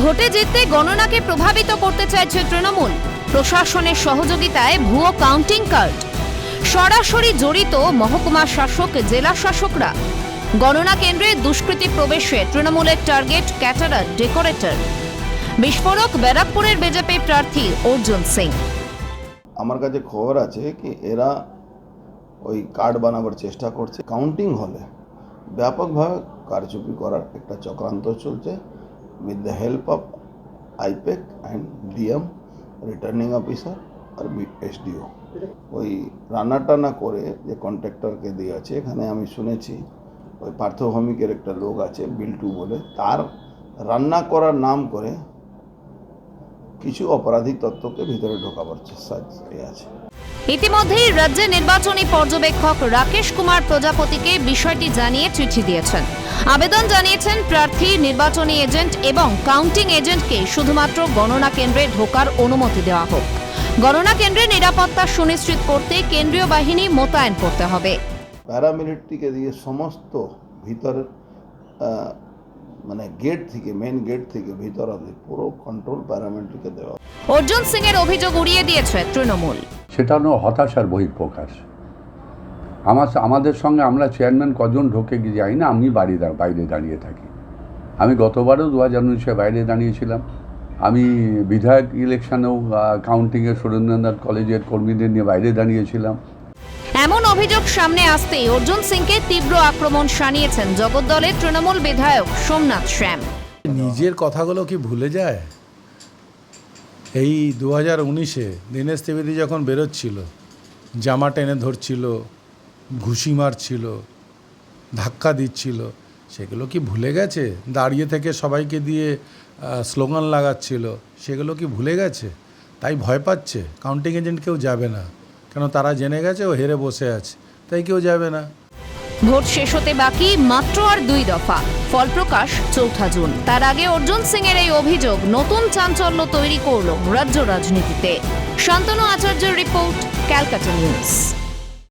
ভোটে জিততে গণনাকে প্রভাবিত করতে চাইছে তৃণমূল। প্রশাসনের সহযোগিতায় ভুয়ো কাউন্টিং কার্ড। সরাসরি জড়িত মহকুমা শাসক, জেলা শাসকরা। গণনা কেন্দ্রে দুষ্কৃতী প্রবেশে তৃণমূলের টার্গেট ক্যাটারার ডেকোরেটর। বিস্ফোরক ব্যারাকপুরের বিজেপি প্রার্থী অর্জুন সিং। আমার কাছে খবর আছে কি, এরা ওই কার্ড বানাবার চেষ্টা করছে। কাউন্টিং হলে ব্যাপকভাবে কারচুপি করার একটা চক্রান্ত চলছে। With the help of IPAC and DM returning officer R SDO ওই রান্না টানা করে যে কন্ট্রাক্টরকে দিয়েছে, এখানে আমি শুনেছি, ওই পার্থভৌমিকের একটা লোক আছে, বিল্টু বলে, তার রান্না করার নাম করে কিছু অপরাধী তত্ত্বকে ভিতরে ঢোকাবার চেষ্টা আছে। ইতিমধ্যেই রাজ্যের নির্বাচনী পর্যবেক্ষক রাকেশ কুমার প্রজাপতিকে বিষয়টি জানিয়ে চিঠি দিয়েছেন। আবেদন জানিয়েছেন প্রার্থী নির্বাচনী এজেন্ট এবং কাউন্টিং এজেন্টকে শুধুমাত্র গণনা কেন্দ্রে ঢোকার অনুমতি দেওয়া হোক। গণনা কেন্দ্রে নিরাপত্তা সুনিশ্চিত করতে কেন্দ্রীয় বাহিনী মোতায়েন করতে হবে। প্যারামিলিটারিকে দিয়ে সমস্ত ভিতরের আহ, মানে গেট থেকে মেন গেট থেকে ভিতর অব্দি পুরো কন্ট্রোল প্যারামিলিটারিকে দেওয়া অর্জুন সিং এর অভিযোগ উড়িয়ে দিয়েছে তৃণমূল। সেটা হলো হতাশার বহিঃপ্রকাশ। আমার আমাদের সঙ্গে আমরা চেয়ারম্যান কজন ঢোকে গিয়ে যাই না আমি বাড়ি বাইরে দাঁড়িয়ে থাকি। আমি গতবারও দু হাজার উনিশে বাইরে দাঁড়িয়েছিলাম। আমি বিধায়ক ইলেকশনেও কাউন্টিংয়ে সুরেন্দ্রনাথ কলেজের কর্মীদের নিয়ে বাইরে দাঁড়িয়েছিলাম। এমন অভিযোগ সামনে আসতেই অর্জুন সিংকে তীব্র আক্রমণ শানিয়েছেন জগদ্দলের তৃণমূল বিধায়ক সোমনাথ শ্যাম। নিজের কথাগুলো কি ভুলে যায়? এই দু হাজার উনিশে দীনেশ ত্রিবেদী যখন বেরোচ্ছিল, জামা টেনে ধরছিল, ঘুষি মারছিল, ধাক্কা দিচ্ছিল, সেগুলো কি ভুলে গেছে? দাঁড়িয়ে থেকে সবাইকে দিয়ে স্লোগান লাগাচ্ছিল, সেগুলো কি ভুলে গেছে? তাই ভয় পাচ্ছে কাউন্টিং এজেন্ট কেউ যাবে না। কেন তারা জেনে গেছে, ও হেরে বসে আছে, তাই কেউ যাবে না। ভোট শেষ হতে বাকি মাত্র আর দুই দফা। ফল প্রকাশ চৌঠা জুন। তার আগে অর্জুন সিং এর এই অভিযোগ নতুন চাঞ্চল্য তৈরি করল রাজ্য রাজনীতিতে। শান্তনু আচার্যের রিপোর্ট, ক্যালকাটা নিউজ।